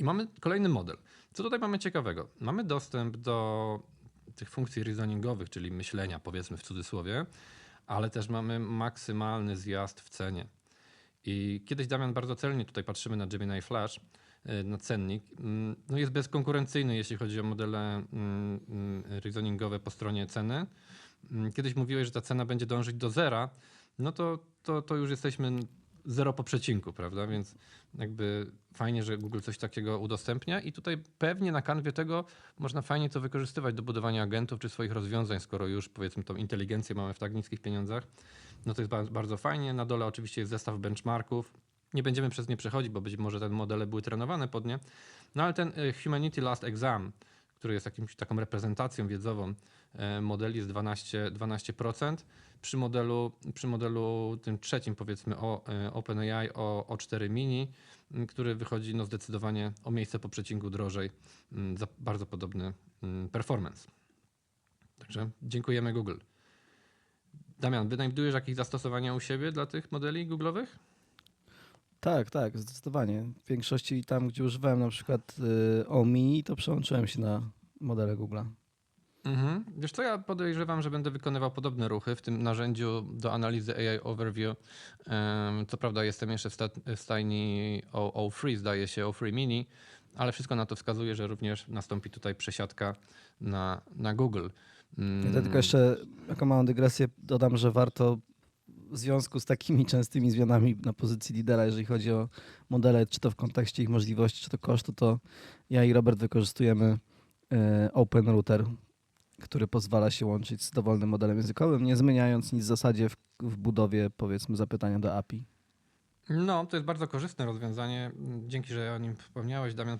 I mamy kolejny model. Co tutaj mamy ciekawego? Mamy dostęp do tych funkcji reasoningowych, czyli myślenia, powiedzmy w cudzysłowie, ale też mamy maksymalny zjazd w cenie. I kiedyś Damian bardzo celnie tutaj patrzymy na Gemini Flash, y, na cennik. Mm, No jest bezkonkurencyjny, jeśli chodzi o modele mm, mm, reasoningowe po stronie ceny. Kiedyś mówiłeś, że ta cena będzie dążyć do zera, no to, to, to już jesteśmy zero po przecinku, prawda? Więc jakby fajnie, że Google coś takiego udostępnia i tutaj pewnie na kanwie tego można fajnie to wykorzystywać do budowania agentów czy swoich rozwiązań, skoro już powiedzmy tą inteligencję mamy w tak niskich pieniądzach. No to jest ba- bardzo fajnie. Na dole oczywiście jest zestaw benchmarków. Nie będziemy przez nie przechodzić, bo być może te modele były trenowane pod nie. No ale ten y, Humanity Last Exam, który jest jakimś taką reprezentacją wiedzową e, modeli, jest 12%. 12%. Przy modelu, przy modelu tym trzecim, powiedzmy o e, OpenAI, o, o 4 mini, który wychodzi no, zdecydowanie o miejsce po przecinku drożej, za bardzo podobny performance. Także dziękujemy Google. Damian, wynajdujesz jakieś zastosowania u siebie dla tych modeli Google'owych? Tak, tak, zdecydowanie. W większości tam, gdzie używałem na przykład y, OMI, to przełączyłem się na modele Google'a. Mhm. Wiesz co, ja podejrzewam, że będę wykonywał podobne ruchy w tym narzędziu do analizy AI Overview. Co prawda jestem jeszcze w, sta- w stajni o, o Free, zdaje się, o Free Mini, ale wszystko na to wskazuje, że również nastąpi tutaj przesiadka na, na Google. Mm, Ja tylko jeszcze jako małą dygresję dodam, że warto w związku z takimi częstymi zmianami na pozycji lidera, jeżeli chodzi o modele, czy to w kontekście ich możliwości, czy to kosztu, to ja i Robert wykorzystujemy e, Open Router, który pozwala się łączyć z dowolnym modelem językowym, nie zmieniając nic w zasadzie w, w budowie, powiedzmy, zapytania do API. No, to jest bardzo korzystne rozwiązanie. Dzięki, że o nim wspomniałeś, Damian.